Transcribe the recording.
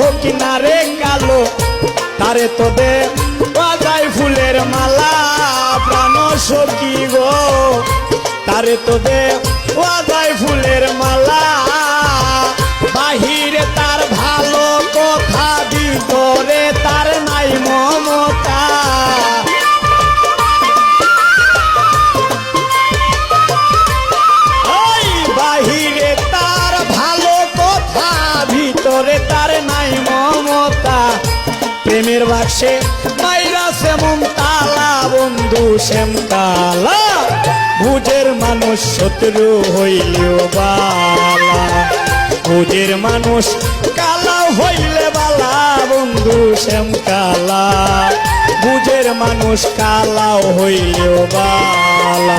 হোক না রে কালো? তারে তো দে ফুলের মালা, প্রাণ সখী গো? তারে তো দে ফুলের মালা, বাহিরে তার ভালো কথা ভিতরে তার নাই মমতা ভিতরে তার নাই মমতা। প্রেমের বাক্সে মাইরা সেমন তালা বন্ধু শ্যাম তালা বুঝের মানুষ শত্রু হইলেও বালা। বুঝের মানুষ কালা হইলে বালা, বন্ধু শ্যাম কালা বুঝের মানুষ কালাও হইলেও বালা।